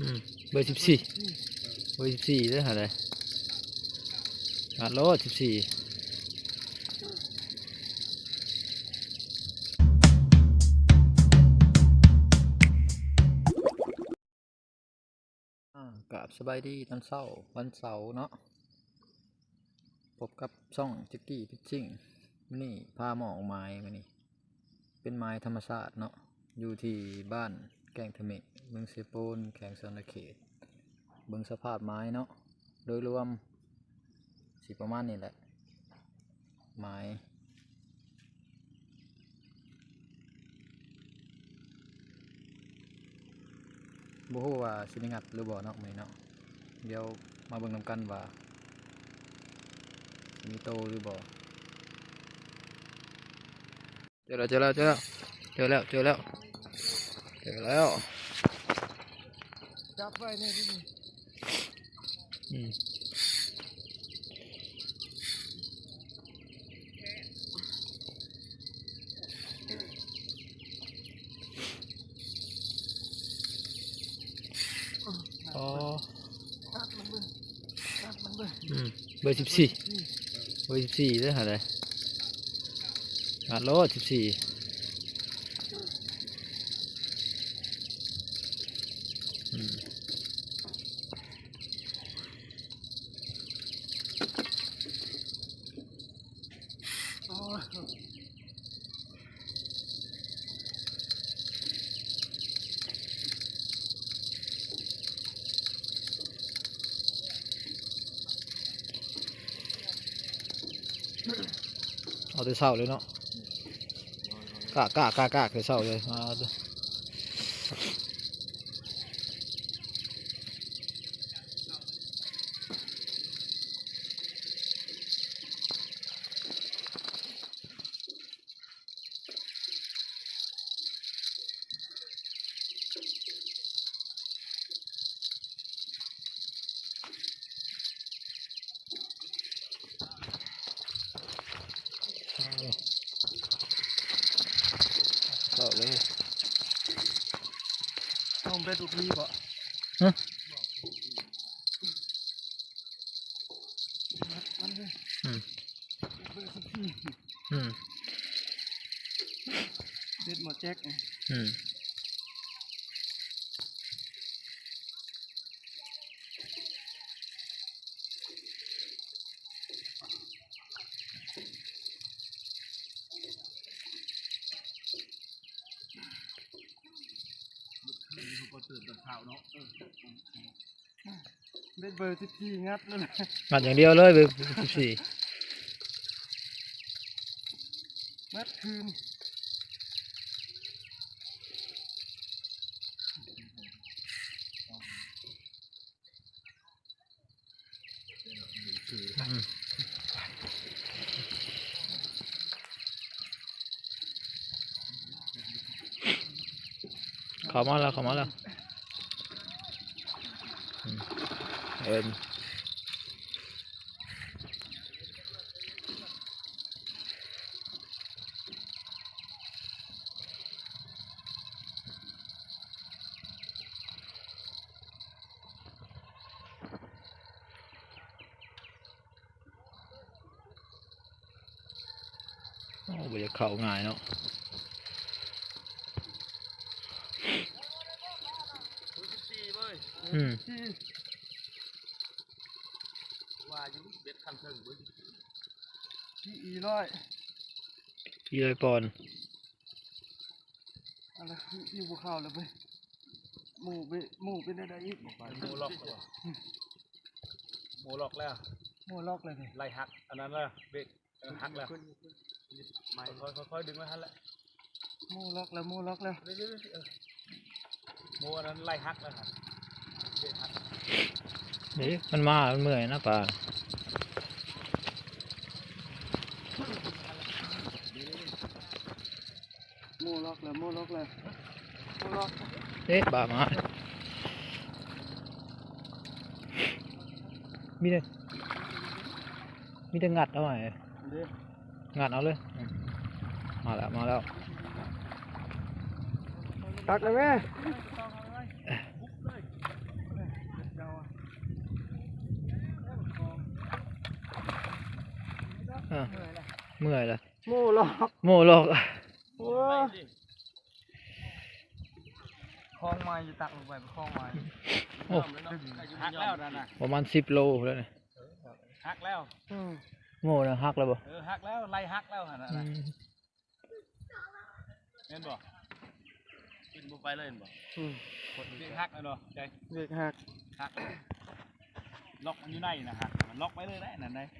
เบอร์สิบสี่เบอร์สิบสี่ได้หาอะไรงัดโลสิบสี่อ่ากราบสบายดีตอนเสาร์วันเสาร์เนาะพบกับช่องจิกกี้พิชชิ่งนี่พาหมออกไม้มานี่เป็นไม้ธรรมชาติเนาะอยู่ที่บ้าน แกงเทมะเมืองเซโปนแขวงสนเขตเบิ่งสภาพไม้เนาะ โดยรวมสิประมาณนี้แหละ ไม้บ่ฮู้ว่าสิได้งัดหรือบ่เนาะมื้อเนาะ เดี๋ยวมาเบิ่งนำกันว่ามีโตหรือบ่เจอแล้วเจอแล้วเจอแล้วเจอแล้วเจอแล้ว เจอแล้ว จับไว้นี่ดิอืมอ๋อตัดมันเบิ่งตัดมันเบิ่งอืมเบอร์สิบสี่เบอร์สิบสี่ได้หาอะไรงัดโหลสิบสี่อืม โอ้ย เอาแต่เช้าเลยเนาะกะกะกะกะแต่เช้าเลยมาเด้อ เช้าเลย ต้อ งไปดูพีบ่ฮะมันเลยอืมเบอร์สิบสี่อืมเด็ดหมดแจ็คไงอืมเด็ดเบอร์สิบสี่งัดแล้วนะงัดอย่างเดียวเลยเบอร์สิบสี่งัดคืนอืม เขามาแล้วเขามาแล้วเอ็นโอ้ยากเข้าง่ายเนาะ สี่เว้ย อืมสี่ว่าอยู่เบ็ดคันเทิงเว้ยสี่อีร้อยพี่เลยปอนอะไรอยู่บนเขาแล้วไปหมูไปหมูเป็นอะไรอีกโมล็อกแล้วโมล็อกแล้วหมูล็อกเลยเนี่ยไล่หักอันนั้นละเบ็ดอันนั้นหักแล้วไม่ค่อยค่อยๆดึงไว้ทันละหมูล็อกแล้วหมูล็อกแล้วเรื่อยๆเออโมอันนั้นไล่หักแล้วครับเบ็ดหัก นี่มันมา มันเมื่อยนะป่าหมูล็อกแล้วหมูล็อกแล้วหมูล็อกเอ๊ะบ่ามามีแต่มีแต่งัดเอาไว้เด้องัดเอาเลยอืมมาแล้ว มาแล้ว ตักเลยแม่ เมื่อยละหมู่หลอกโม่หลอกโอ้คลองไม้จะตักลงไปเป็นคลองไม้โอ้หักแล้วนั่นน่ะประมาณสิบโลแล้วเนี่ยหักแล้วอืมโม่นะหักแล้วบ่เออหักแล้วไล่หักแล้วหั่นน่ะอืนะมเห็นบ่กินบ่ไปเลยเห็นบ่อืมเด็กหักแล้วเนาะใจเด็กหักหักล็อกมันอยู่ในนะฮะมันล็อกไปเลยได้นั่นได้อืม